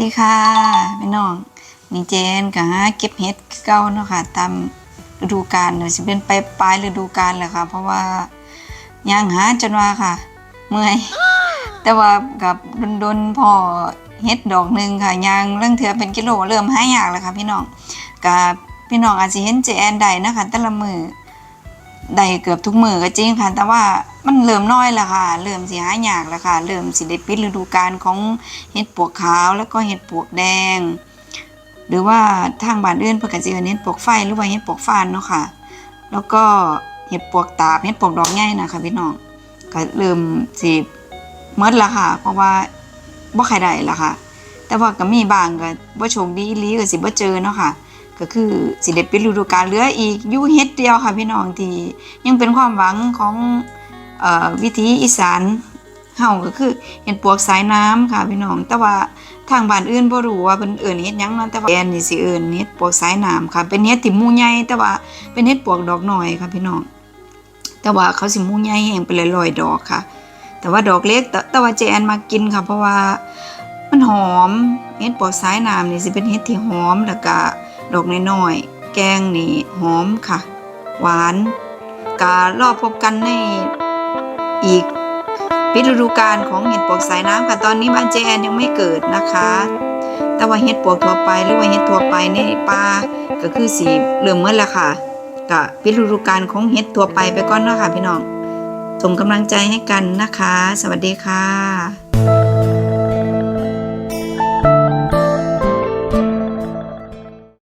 ดีค่ะพี่น้องนี่เจนกับหาเก็บเห็ดเก่าเนาะค่ะตามฤดูกาลเดี๋ยวสิเป็นไปปลายฤดูกาลแหละค่ะ เพราะว่าย่างหาจนว่าค่ะ เมื่อยแต่ว่ากับดนๆพอเฮ็ดดอกหนึ่งค่ะยางเรื่องเถือเป็นกิโลเริ่มหายากแล้วค่ะพี่น้องกับพี่น้องอาจจะเห็นเจแอนได้นะคะแต่ละมือ ได้เกือบทุกมือก็จริงค่ะ แต่ว่ามันเริ่มน้อยแล้วค่ะ เริ่มสิหายากแล้วค่ะ เริ่มสิได้ปิดฤดูกาลของเห็ดปวกขาวแล้วก็เห็ดปวกแดง หรือว่าทางบ้านอื่นเพิ่นก็สิเอิ้นเห็ดปวกไฟหรือว่าเห็ดปวกฟานเนาะค่ะ แล้วก็เห็ดปวกตาบเห็ดปวกดอกใหญ่นะคะพี่น้องก็เริ่มสิหมดละค่ะ เพราะว่าบ่ใครได้ละค่ะ แต่ว่าก็มีบางก็บ่โชคดีอีหลีก็สิบ่เจอเนาะค่ะ ก็คือสิได้ปิดฤดูกาลเหลืออีกอยู่เฮ็ดเดียวค่ะพี่น้องที่ยังเป็นความหวังของออวิถีอีสานเฮาก็คือเห็ดปวกสายน้ำค่ะพี่น้อง แต่ว่าทางบ้านอื่นบ่รู้ว่าเพิ่นเอิ้นเฮ็ดหยังเนาะแต่ว่าแอนนี่สิเอิ้นเฮ็ดปวกสายน้ำค่ะ เป็นเฮ็ดที่หมู่ใหญ่แต่ว่าเป็นเฮ็ดปวกดอกน้อยค่ะพี่น้อง แต่ว่าเขาสิหมู่ใหญ่แฮงเป็นร้อยๆดอกค่ะ แต่ว่าดอกเล็กแต่แตว่าเจแอนมากินค่ะ เพราะว่ามันหอมเฮ็ดปวกสายน้ำนี่สิเป็นเฮ็ดที่หอมแล้วก็ ดอกน้อยๆ แกงนี่หอมค่ะ หวานก็รอบพบกันในอีกปิดฤดูกาลของเห็ดปวกสายน้ำค่ะตอนนี้บ้านเจแอนยังไม่เกิดนะคะ แต่ว่าเห็ดปวกทั่วไปหรือว่าเห็ดทั่วไปในป่าก็คือสีเริ่มเมื่อละค่ะก็ปิดฤดูกาลของเห็ดทั่วไปไปก่อนเนาะค่ะพี่น้องส่งกำลังใจให้กันนะคะ สวัสดีค่ะ